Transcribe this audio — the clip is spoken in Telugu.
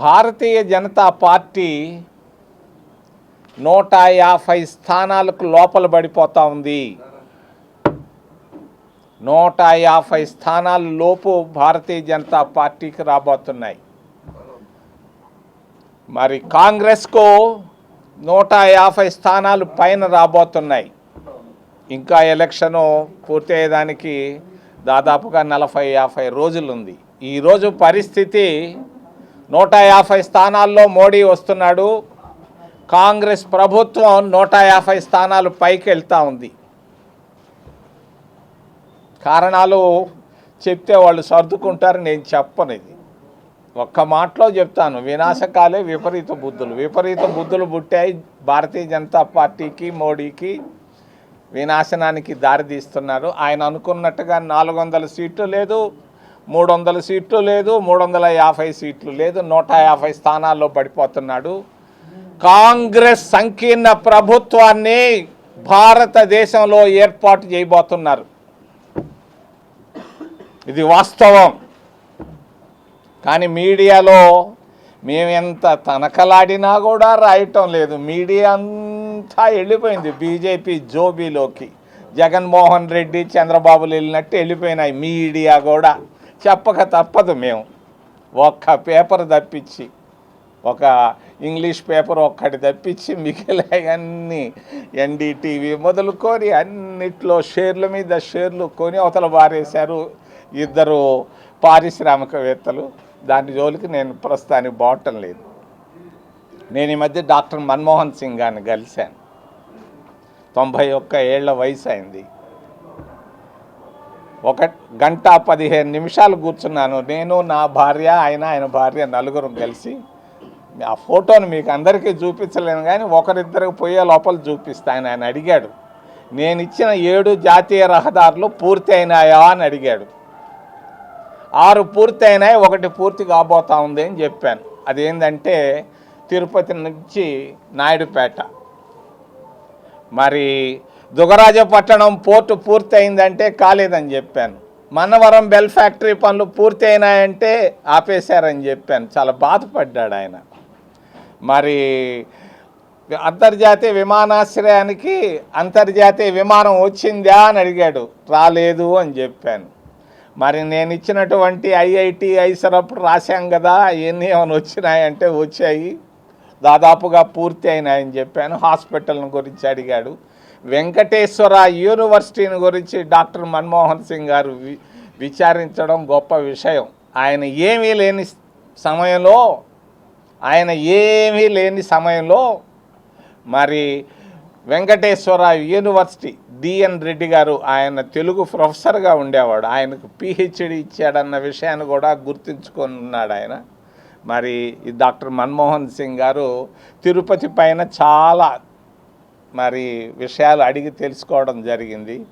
భారతీయ జనతా పార్టీ నూట యాభై స్థానాలకు లోపల పడిపోతా ఉంది. నూట యాభై స్థానాల లోపు భారతీయ జనతా పార్టీకి రాబోతున్నాయి. మరి కాంగ్రెస్కు నూట యాభై స్థానాలు పైన రాబోతున్నాయి. ఇంకా ఎలక్షను పూర్తయ్యేదానికి దాదాపుగా నలభై యాభై రోజులుంది. ఈరోజు పరిస్థితి నూట యాభై స్థానాల్లో మోడీ వస్తున్నాడు. కాంగ్రెస్ ప్రభుత్వం నూట యాభై స్థానాలు పైకి వెళ్తూ ఉంది. కారణాలు చెప్తే వాళ్ళు సర్దుకుంటారు నేను చెప్పను ఇది. ఒక్క మాటలో చెప్తాను వినాశకాలే విపరీత బుద్ధులు. విపరీత బుద్ధులు పుట్టాయి భారతీయ జనతా పార్టీకి మోడీకి వినాశనానికి దారితీస్తున్నారు. ఆయన అనుకున్నట్టుగా నాలుగు వందల సీట్లు లేదు. మూడు వందల సీట్లు లేదు మూడు వందల యాభై సీట్లు లేదు నూట యాభై స్థానాల్లో పడిపోతున్నాడు. కాంగ్రెస్ సంకీర్ణ ప్రభుత్వాన్ని భారతదేశంలో ఏర్పాటు చేయబోతున్నారు. ఇది వాస్తవం. కానీ మీడియాలో మేము ఎంత తనకలాడినా కూడా రాయటం లేదు. మీడియా అంతా వెళ్ళిపోయింది. బీజేపీ జోబీలోకి. జగన్మోహన్ రెడ్డి చంద్రబాబులు వెళ్ళినట్టు వెళ్ళిపోయినాయి. మీడియా కూడా. చెప్పక తప్పదు మేము. ఒక్క పేపర్ తప్పించి ఒక ఇంగ్లీష్ పేపర్ ఒక్కటి తప్పించి మిగిలినవన్నీ ఎన్డీటీవీ మొదలుకొని అన్నిట్లో షేర్ల మీద షేర్లు కొని అవతల పారేశారు ఇద్దరు పారిశ్రామికవేత్తలు. దాని జోలికి నేను ప్రస్తుతానికి బావటం లేదు. నేను ఈ మధ్య డాక్టర్ మన్మోహన్ సింగ్ గారిని కలిశాను. తొంభై ఒక్క ఏళ్ళ వయసు అయింది. ఒక గంట పదిహేను నిమిషాలు కూర్చున్నాను. నేను నా భార్య ఆయన ఆయన భార్య నలుగురు కలిసి ఆ ఫోటోను మీకు అందరికీ చూపించలేను కానీ ఒకరిద్దరికి పోయే లోపల చూపిస్తాను ఆయన అడిగాడు. నేను ఇచ్చిన ఏడు జాతీయ రహదారులు పూర్తి అయినాయా అని అడిగాడు. ఆరు పూర్తి అయినాయి ఒకటి పూర్తి కాబోతా ఉంది అని చెప్పాను. అదేంటంటే తిరుపతి నుంచి నాయుడుపేట. మరి దుగరాజపట్టణం పోర్టు పూర్తయిందంటే కాలేదని చెప్పాను. మన్నవరం బెల్ ఫ్యాక్టరీ పనులు పూర్తి అయినాయంటే ఆపేశారని చెప్పాను. చాలా బాధపడ్డాడు ఆయన. మరి అంతర్జాతీయ విమానాశ్రయానికి అంతర్జాతీయ విమానం వచ్చిందా అని అడిగాడు. రాలేదు అని చెప్పాను. మరి నేను ఇచ్చినటువంటి ఐఐటి ఐసరప్పుడు రాశాం కదా అవన్నీ ఏమైనా వచ్చినాయంటే వచ్చాయి. దాదాపుగా పూర్తి అయినాయని చెప్పాను. హాస్పిటల్ గురించి అడిగాడు. వెంకటేశ్వర యూనివర్సిటీని గురించి డాక్టర్ మన్మోహన్ సింగ్ గారు వి- విచారించడం గొప్ప విషయం. ఆయన ఏమీ లేని సమయంలో ఆయన ఏమీ లేని సమయంలో మరి వెంకటేశ్వర యూనివర్సిటీ డిఎన్ రెడ్డి గారు ఆయన తెలుగు ప్రొఫెసర్గా ఉండేవాడు. ఆయనకు పిహెచ్డి ఇచ్చాడన్న విషయాన్ని కూడా గుర్తుంచుకొని ఉన్నాడు ఆయన. మరి ఈ డాక్టర్ మన్మోహన్ సింగ్ గారు తిరుపతి పైన చాలా మరి విషయాలు అడిగి తెలుసుకోవడం జరిగింది.